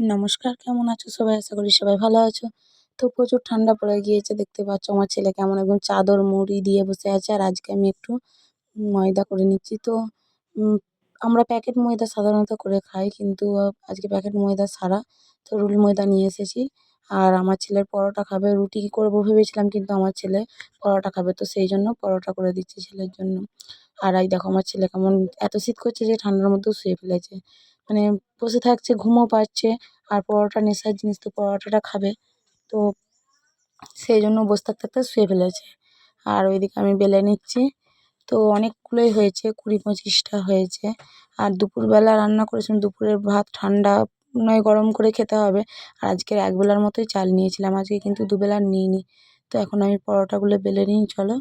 নমস্কার, কেমন আছো সবাই? আশা করি সবাই ভালো আছো। তো প্রচুর ঠান্ডা পড়ে গিয়েছে, দেখতে পাচ্ছ আমার ছেলে কেমন একদম চাদর মুড়ি দিয়ে বসে আছে। আর আজকে আমি একটু ময়দা করে নিচ্ছি। তো আমরা প্যাকেট ময়দা সাধারণত করে খাই, কিন্তু আজকে প্যাকেট ময়দা সারা তো রুল ময়দা নিয়ে এসেছি। আর আমার ছেলের পরোটা খাবে, রুটি কী করব ভেবেছিলাম, কিন্তু আমার ছেলে পরোটা খাবে। তো সেই জন্য পরোটা করে দিচ্ছি ছেলের জন্য। আর এই দেখো, আমার ছেলে কেমন এত শীত করছে যে ঠান্ডার মধ্যেও শুয়ে ফেলেছে। মানে বসে থাকছে, ঘুমও পাচ্ছে আর পরোটা নেশার জিনিস তো পরোটাটা খাবে। তো সেই জন্য বসে থাকতে থাকতে শুয়ে ফেলেছে। আর ওইদিকে আমি বেলে নিচ্ছি। তো অনেকগুলোই হয়েছে, কুড়ি পঁচিশটা হয়েছে। আর দুপুরবেলা রান্না করেছিলাম, দুপুরের ভাত ঠান্ডা নয়, গরম করে খেতে হবে। আর আজকের একবেলার মতোই চাল নিয়েছিলাম, আজকে কিন্তু দুবেলা নিইনি। তো এখন আমি পরোটাগুলো বেলে নিই, চলো।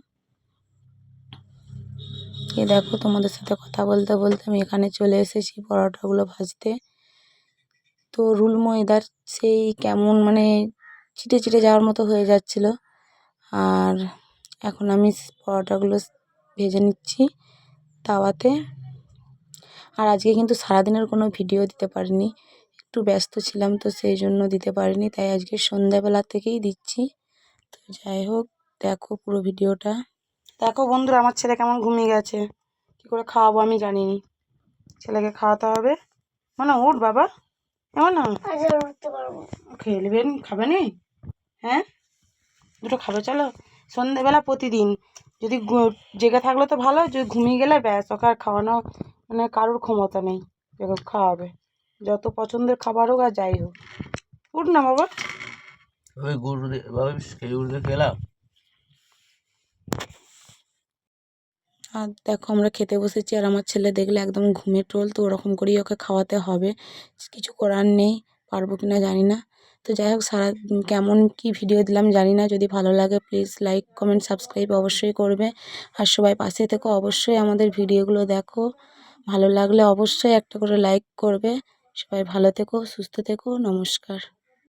এই দেখো তোমাদের সাথে কথা বলতে বলতে আমি এখানে চলে এসেছি পরোটাগুলো ভাজতে। তো রুল ময়দার সেই কেমন মানে ছিটে ছিটে যাওয়ার মতো হয়ে যাচ্ছিল। আর এখন আমি পরোটাগুলো ভেজে নিচ্ছি তাওয়াতে। আর আজকে কিন্তু সারাদিনের কোনো ভিডিও দিতে পারিনি, একটু ব্যস্ত ছিলাম তো সেই জন্য দিতে পারিনি, তাই আজকে সন্ধ্যাবেলা থেকেই দিচ্ছি। তো যাই হোক, দেখো পুরো ভিডিওটা। দেখো বন্ধুরা আমার ছেলে কেমন ঘুমিয়ে গেছে। কী করে খাওয়াবো আমি জানিনি। ছেলেকে খাওয়াতে হবে। মানে উঠ বাবা এমন না? খেয়ে নেবেন খাবে নি? হ্যাঁ? দুটো খাবে চলো। সন্ধেবেলা প্রতিদিন। যদি জেগে থাকলে তো ভালো যদি ঘুমিয়ে গেলে ব্যাস ওকে আর খাওয়ানো মানে কারোর ক্ষমতা নেই। এরকম খাওয়াবে। যত পছন্দের খাবার হোক আর যাই হোক। উঠ না বাবা। ওই গুড় বাবা খেলাম। আর দেখো আমরা খেতে বসেছি আর আমার ছেলে দেখলে একদম ঘুমে টোল তো ওরকম করেই ওকে খাওয়াতে হবে। কিছু করার নেই, পারব কি না জানি না। তো যাই হোক, সারা কেমন কি ভিডিও দিলাম জানি না, যদি ভালো লাগে প্লিজ লাইক কমেন্ট সাবস্ক্রাইব অবশ্যই করবে। আর সবাই পাশে থেকো, অবশ্যই আমাদের ভিডিওগুলো দেখো। ভালো লাগলে অবশ্যই একটা করে লাইক করবে। সবাই ভালো থেকো, সুস্থ থেকো, নমস্কার।